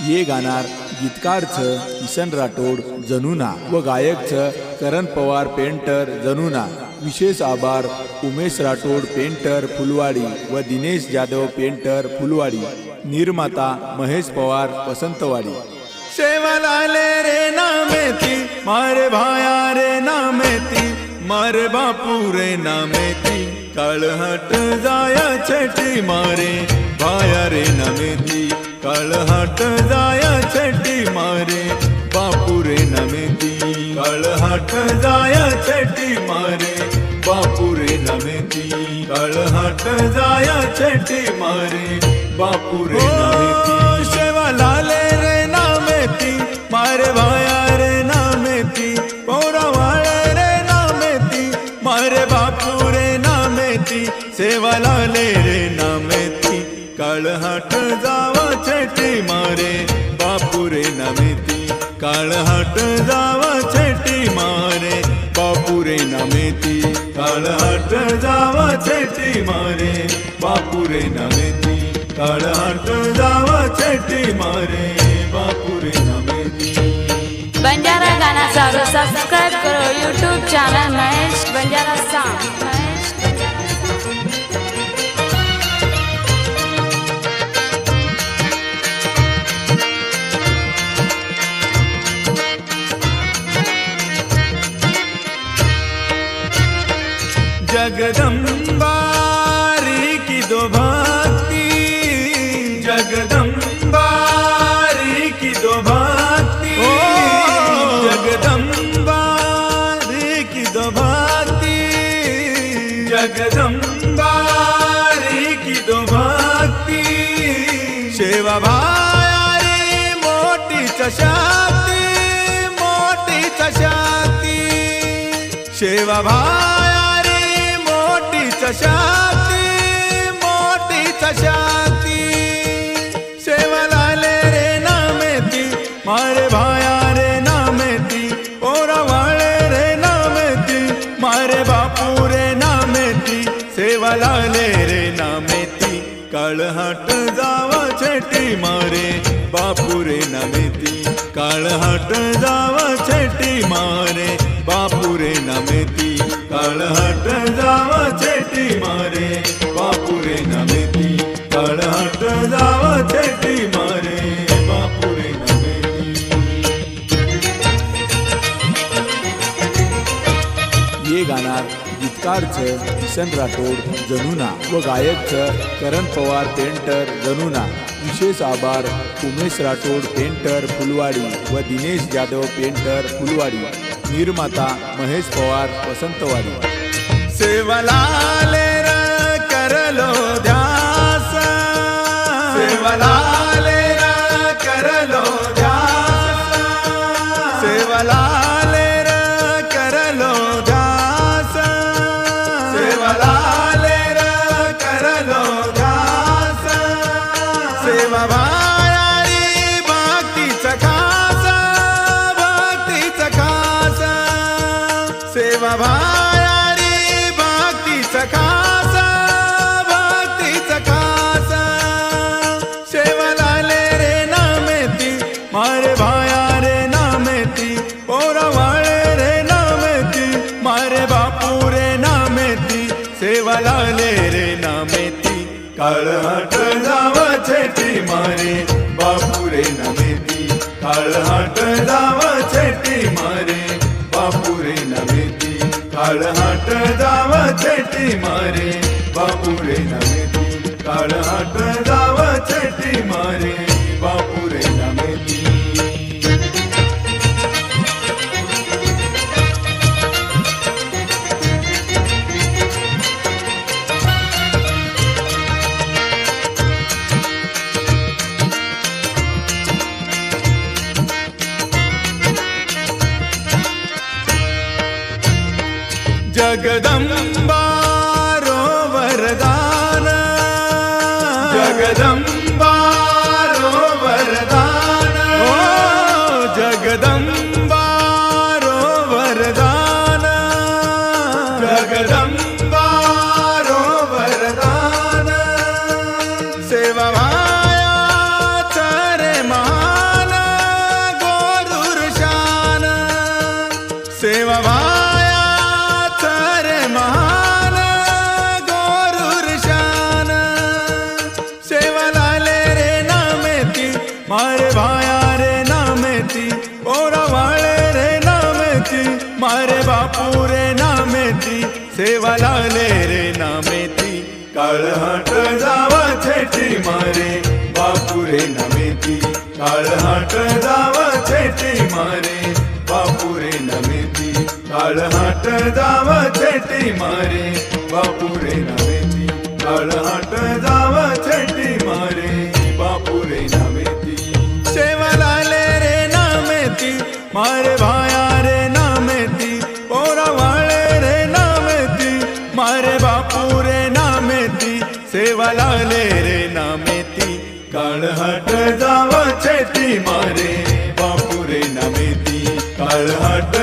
ये गाणार गीतकारचं किसन राठोड जनुना व गायकचं करण पवार पेंटर जनुना. विशेष आभार उमेश राठोड पेंटर फुलवाडी व दिनेश जाधव पेंटर फुलवाडी. निर्माता महेश पवार वसंतवाडी. शेवालाले रे नामेती मारे भाया रे नामेती मारे बापू रे नामेती. काळहट जाया छेटी मारे भाया रे नामेती. काळहट जाया छेटी मारे बापू रे नामेती काळहट जाया छेटी मारे बापू रे नामेती काळहट जाया छेटी मारे बापू रे नामेती शेवालाले रे नामेती मारे भाया रे नामेती पौरावाळे रे नामेती मारे रे नामेती काळहाट जावा छेटी मारे बापुरे नमेती. नामेती काळहाट जावा छेटी मारे बापुरे नमेती. नामेती काळहाट जावा छेटी मारे बापुरे नमेती. नामेती काळहाट जावा छेटी मारे बापुरे नमेती. बंजारा गाना सारो सब्सक्राइब करो YouTube channel Mahesh Banjara song जगदम्बारी की दो भक्ति जगदम्बारी की दो भक्ति जगदम्बारी की दो भक्ति जगदम्बारी की दो भक्ति सेवा भारी मोठी चशाती मोठी चशाती सेवा भारी सशाती मोठी सशाती सेवा लाले रे नामेती. मारे भाया रे नामेती. ओरा वाळे रे नामेती. मारे बापू रे नामेती. सेवा लाले रे नामेती. काळहाट जावा छेटी मारे. बापू रे नामेती. काळहाट जावा छेटी मारे. बापू रे नामेती. काळहाट जावा छेटी मारे बापू रे नामेती काळहाट जावा छेटी मारे बापू रे नामेती. ये गाणार गीतकार छ किसन राठोड जनुना व गायक छ करण पवार पेंटर जनुना. विशेष आभार उमेश राठोड पेंटर फुलवाडी व दिनेश जाधव पेंटर फुलवाडी. निर्माता महेश पवार वसंतवाडी. सेवलाले र काळ हाट जावा ती मारे. बापुरे नवेती काळ हाट जावा ती मारे. बापुरे नवेती काळ हाट जावा ती मारे. बापुरे नवेती काळ हाट जावा ती मारे. ஜகதம்பாரோ வரதான ஜகதம்பாரோ வரதான ஜகதம்பாரோ வரதான ஜகதம்பாரோ வரதான சேவமா சேவமா नामेती सेवा लाले रे नामेती काळहाट जावा छेटी मारे. बापू रे नामेती काळहाट जावा छेटी मारे. बापू रे नमेती काळहाट जावा छेटी मारे. बापू रे नमेती काळहाट जावा नामेती मारे बापू रे नामेती सेवालाले रे नामेती काळहाट जावा छेटी मारे बापू रे नामेती काळहाट